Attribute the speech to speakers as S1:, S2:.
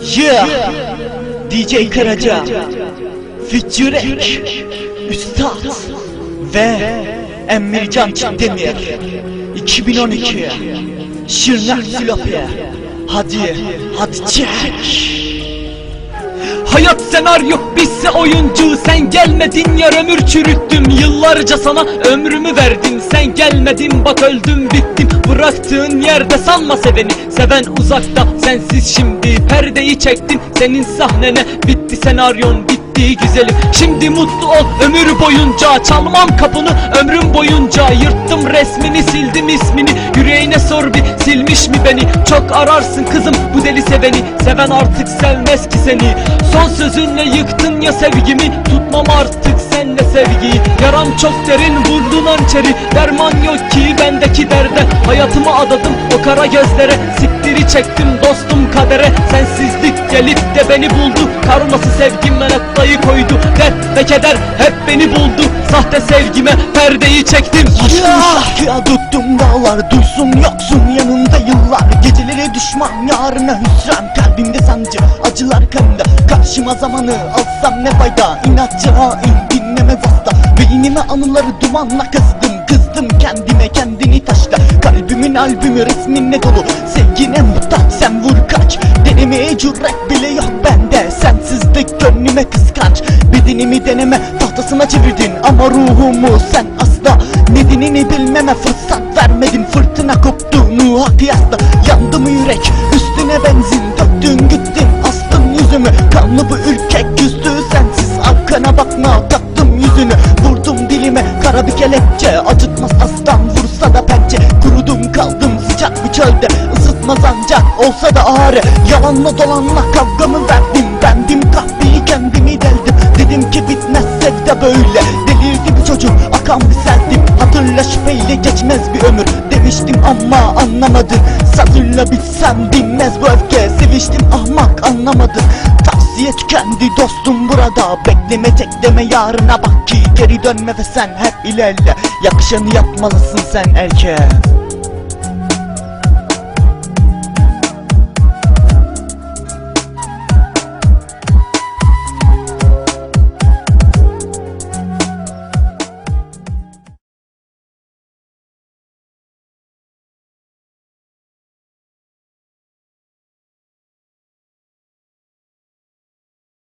S1: Yeah. DJ Karaca. Fücürek Üstad. Ve Emircan Çiğdemir 2012 Şırnak Silopi Hadi Hadi çek
S2: Hayat senaryo bizse oyuncu. Sen gelmedin yar ömür çürüttüm. Yıllarca sana ömrümü verdim. Sen gelmedin bak öldüm bittim. Bıraktığın yerde sanma seveni. Seven uzakta sensiz şimdi Perdeyi çektim senin sahnene Bitti senaryon bitti güzelim Şimdi mutlu ol. Ömür boyunca Çalmam kapını. Ömrüm boyunca Yırttım resmini sildim ismini. Yüreğine sor bir silmiş mi beni? Çok ararsın kızım bu deli seveni. Seven artık sevmez ki seni. Son sözünle yıktın ya sevgimi. Tutmam artık senle sevgiyi. Yaram çok derin vurdun hançeri. Derman yok ki bendeki derde. Hayatımı adadım o kara gözlere. Siktiri çektim dostum kadere. Sensizlik gelip de beni buldu. Karması sevgime noktayı koydu. Dert ve keder hep beni buldu. Sahte sevgime perdeyi çektim.
S1: Ya, ya tuttum dağlar duysun yoksun yanımda yıllar. Geceleri düşman yarına hüsran. Kalbimde sancı acılar kanımda Karşıma zamanı alsam ne fayda? İnatçı hain dinleme vasta Beynime anıları dumanla kızdım Kızdım kendime kendini taşla Kalbimin albümü resminle dolu. Sevgine muhtaç sen vur Bedenimi deneme tahtasına çevirdin Ama ruhumu sen asla. Nedenini bilmeme fırsat vermedin Fırtına koptu Nuh'a kıyasla. Yandı mı yürek üstüne benzin Döktün gittin astın yüzümü. Kanlı bu ülke küstü sensiz Arkana bakma taktım yüzünü. Vurdum dilime kara bir kelepçe Acıtmaz aslan vursa da pençe. Kurudum kaldım sıcak bir çölde Isıtmaz ancak olsa da ağrı. Yalanla dolanla kavgamı verdim deldim Dedim ki bitmez sevda böyle. Delirdi bir çocuk akan bir seldim Hatırla şüpheyle geçmez bir ömür. Demiştim ama anlamadın Sabırla bitsem dinmez bu öfke. Seviştim ahmak anlamadın Tavsiye tükendi dostum burada. Bekleme tekleme yarına bak ki Geri dönme ve sen hep ilerle. Yakışanı yapmalısın sen erkeğe